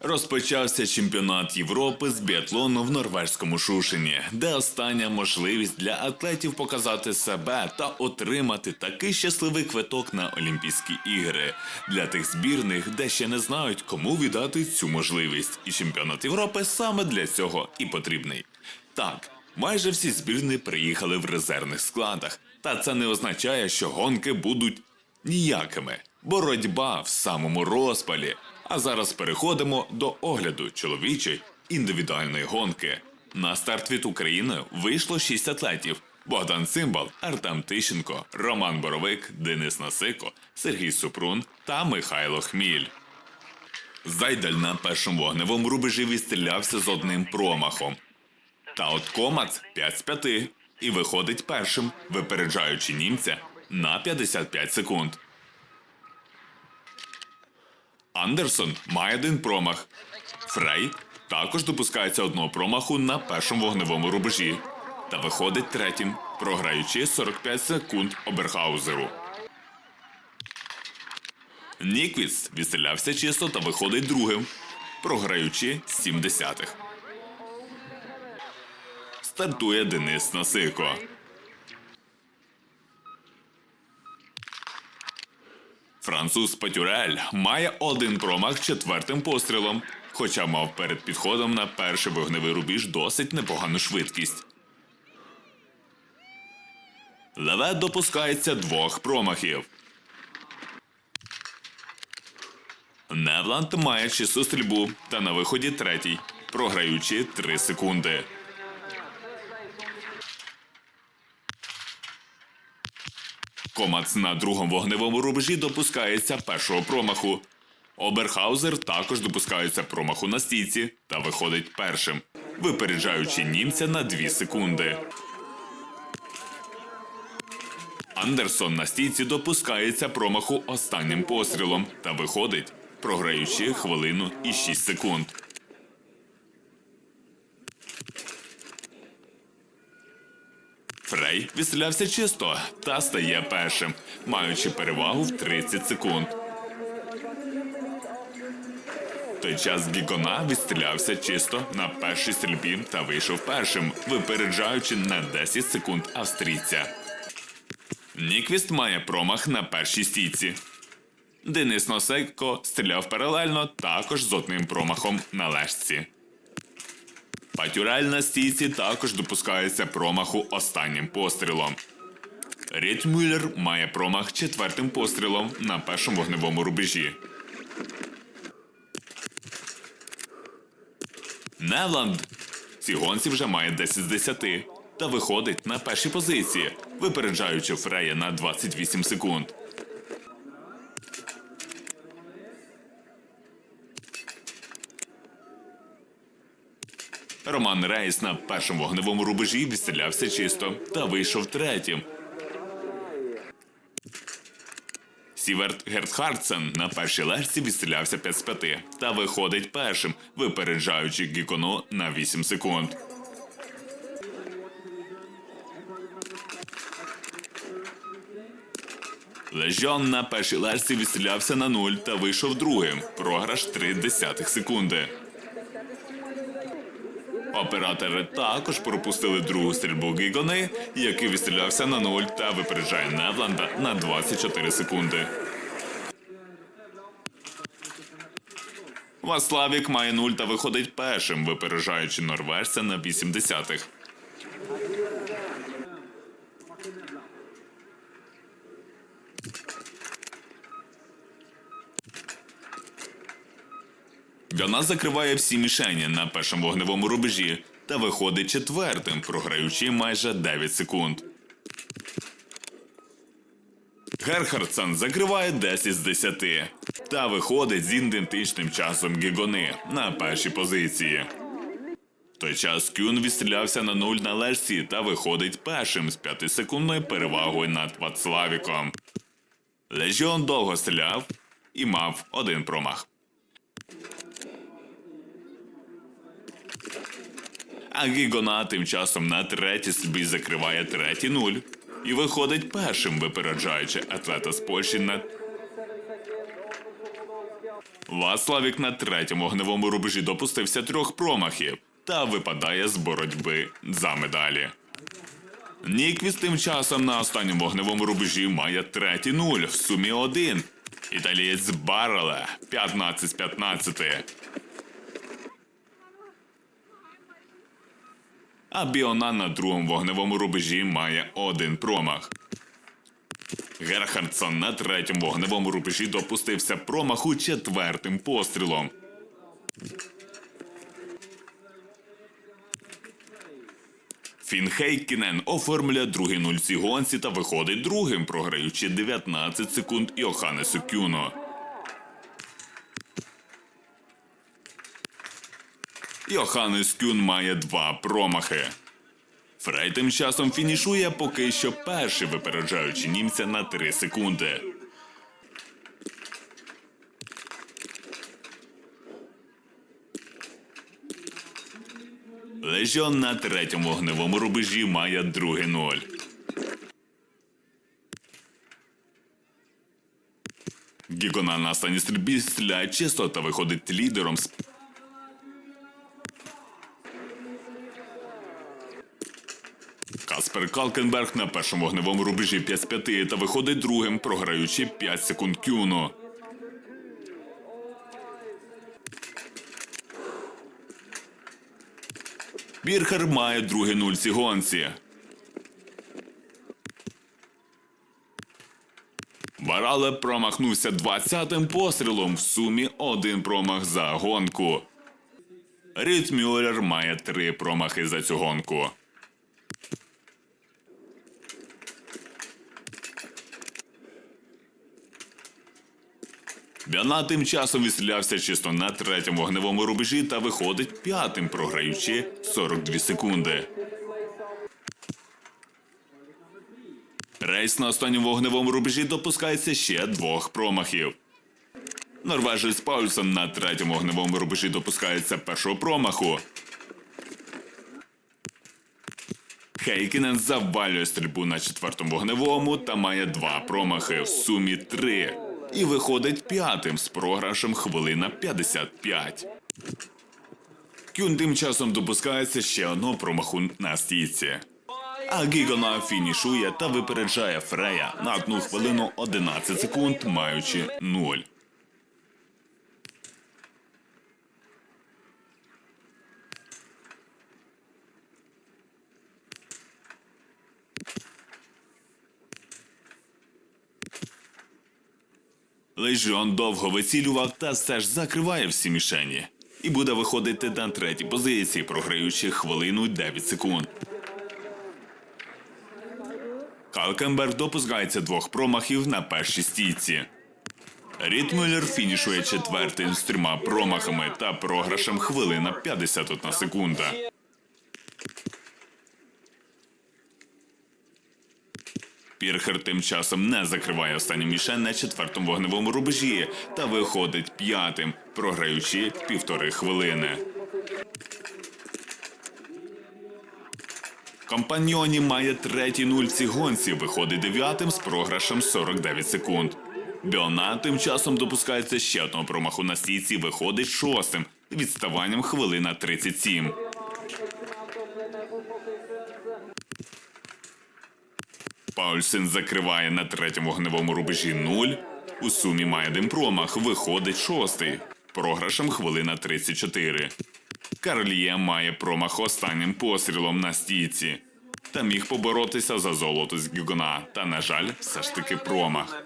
Розпочався чемпіонат Європи з біатлону в норвезькому Шушині, де остання можливість для атлетів показати себе та отримати такий щасливий квиток на Олімпійські ігри для тих збірних, де ще не знають, кому віддати цю можливість. І чемпіонат Європи саме для цього і потрібний. Так, майже всі збірні приїхали в резервних складах, та це не означає, що гонки будуть ніякими. Боротьба в самому розпалі. А зараз переходимо до огляду чоловічої індивідуальної гонки. На старт від України вийшло шість атлетів: Богдан Цимбал, Артем Тищенко, Роман Боровик, Денис Насико, Сергій Супрун та Михайло Хміль. Зайдаль на першому вогневому рубежі відстрілявся з одним промахом. Та от Комац 5 з 5 і виходить першим, випереджаючи німця на 55 секунд. Андерсон має один промах. Фрей також допускається одного промаху на першому вогневому рубежі та виходить третім, програючи 45 секунд Оберхаузеру. Ніквіц відстрілявся чисто та виходить другим, програючи 7 десятих. Стартує Денис Насико. Француз Патюрель має один промах четвертим пострілом, хоча мав перед підходом на перший вогневий рубіж досить непогану швидкість. Леве допускається двох промахів. Невланд має чисту стрільбу та на виході третій, програючи 3 секунди. Комац на другому вогневому рубежі допускається першого промаху. Оберхаузер також допускається промаху на стійці та виходить першим, випереджаючи німця на 2 секунди. Андерсон на стійці допускається промаху останнім пострілом та виходить, програючи хвилину і 6 секунд. Фрей відстрілявся чисто та стає першим, маючи перевагу в 30 секунд. Той час Гігона відстрілявся чисто на першій стрільбі та вийшов першим, випереджаючи на 10 секунд австрійця. Ніквіст має промах на першій стійці. Денис Носейко стріляв паралельно також з одним промахом на лежці. Патюрель на стійці також допускається промаху останнім пострілом. Рідмюллер має промах четвертим пострілом на першому вогневому рубежі. Невланд в цій гонці вже має 10 з 10 та виходить на перші позиції, випереджаючи Фрея на 28 секунд. Роман Рейс на першому вогневому рубежі відстрілявся чисто та вийшов третім. Сіверт Гертхардсен на першій лежці відстрілявся 5 з 5 та виходить першим, випереджаючи Гікону на 8 секунд. Лежон на першій лежці відстрілявся на 0 та вийшов другим. Програш 3 десятих секунди. Оператори також пропустили другу стрільбу Гігони, який відстрілявся на 0 та випереджає Невланда на 24 секунди. Ваславік має нуль та виходить першим, випереджаючи норвежця на 80-х. Вона закриває всі мішені на першому вогневому рубежі та виходить четвертим, програючи майже 9 секунд. Герхардсон закриває 10 з 10 та виходить з ідентичним часом Гігони на першій позиції. В той час Кюн відстрілявся на 0 на лежці та виходить першим з 5-секундною перевагою над Вацлавіком. Лежіон довго стріляв і мав один промах. А Гігона тим часом на третій собі закриває третій нуль і виходить першим, випереджаючи атлета з Польщі на Ваславік на третьому вогневому рубежі допустився трьох промахів та випадає з боротьби за медалі. Ніквіс тим часом на останньому вогневому рубежі має третій нуль в сумі один. Італієць Барреле 15 з 15. А Біона на другому вогневому рубежі має один промах. Герхардсон на третьому вогневому рубежі допустився промаху четвертим пострілом. Фін Хейкінен оформлює другий нуль в гонці та виходить другим, програючи 19 секунд Йоханнесу Кюно. Йоханнес Кюн має два промахи. Фрей тим часом фінішує поки що перший, випереджаючи німця на 3 секунди. Лежон на третьому вогневому рубежі має другий ноль. Гігона на останній стрільбі стріляє чисто та виходить лідером з Каспер Калкенберг на першому вогневому рубежі 5 з 5 та виходить другим, програючи 5 секунд кюну. Бірхер має другий нуль цій гонці. Барале промахнувся 20-м пострілом в сумі один промах за гонку. Рід Мюллер має три промахи за цю гонку. Бяна тим часом відстрілявся чисто на третьому вогневому рубежі та виходить п'ятим, програючи 42 секунди. Рейс на останньому вогневому рубежі допускається ще двох промахів. Норвежець Паульсон на третьому вогневому рубежі допускається першого промаху. Хейкінен завалює стрільбу на четвертому вогневому та має два промахи в сумі три. І виходить п'ятим з програшем хвилина 55. Кюн тим часом допускається ще одного промаху на стійці. А Гігона фінішує та випереджає Фрея на одну хвилину 11 секунд, маючи 0. Лежіон довго вицілював та все ж закриває всі мішені. І буде виходити на третій позиції, програючи хвилину й 9 секунд. Калкенберг допускається двох промахів на першій стійці. Рітмюллер фінішує четвертим з трьома промахами та програшем хвилина 51 секунда. Пірхер тим часом не закриває останню мішень на четвертому вогневому рубежі та виходить п'ятим, програючи півтори хвилини. Компаньйоні має третій нуль в гонці, виходить дев'ятим з програшем 49 секунд. Біона тим часом допускається ще одного промаху на стійці, виходить шостим, відставанням хвилина 37. Паульсен закриває на третьому вогневому рубежі 0. У сумі має один промах, виходить шостий. Програшем хвилина 34. Карліє має промах останнім пострілом на стійці. Та міг поборотися за золото з Гюгона, та, на жаль, все ж таки промах.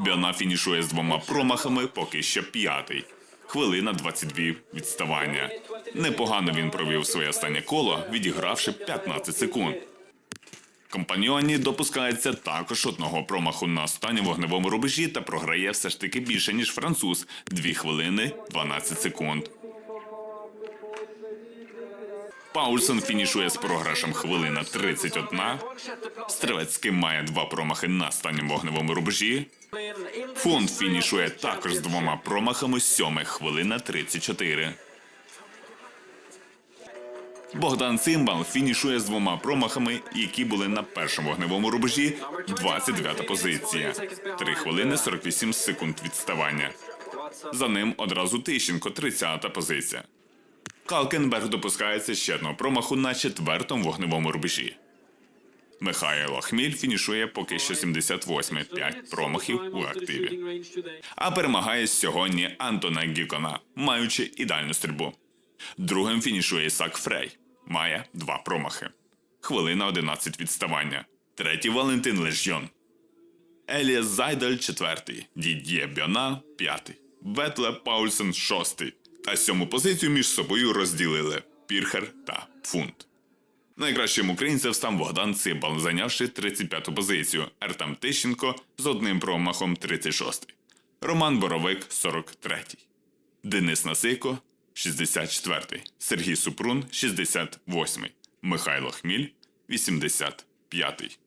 Біона фінішує з двома промахами, поки що п'ятий. Хвилина 22 відставання. Непогано він провів своє останнє коло, відігравши 15 секунд. Компаньйоні допускається також одного промаху на останньому вогневому рубежі та програє все ж таки більше, ніж француз 2 хвилини 12 секунд. Паульсон фінішує з програшем хвилина 31. Стрелецький має два промахи на останньому вогневому рубежі. Фонд фінішує також з двома промахами сьомих хвилина 34. Богдан Цимбал фінішує з двома промахами, які були на першому вогневому рубежі. 29 позиція. 3 хвилини 48 секунд відставання. За ним одразу Тищенко, 30-та позиція. Калкенберг допускається ще одного промаху на четвертому вогневому рубежі. Михайло Хміль фінішує поки що 78 5 промахів у активі. А перемагає сьогодні Антона Гікона, маючи ідеальну стрільбу. Другим фінішує Ісак Фрей, має два промахи. Хвилина 11 відставання. Третій Валентин Лежйон. Еліас Зайдаль четвертий, Дід'є Бьона п'ятий, Ветле Паульсен шостий. А сьому позицію між собою розділили Пірхер та Фунт. Найкращим українцем став Богдан Цибал, зайнявши 35-ту позицію, Артем Тищенко з одним промахом 36-й, Роман Боровик 43-й, Денис Насико 64-й, Сергій Супрун 68-й, Михайло Хміль 85-й.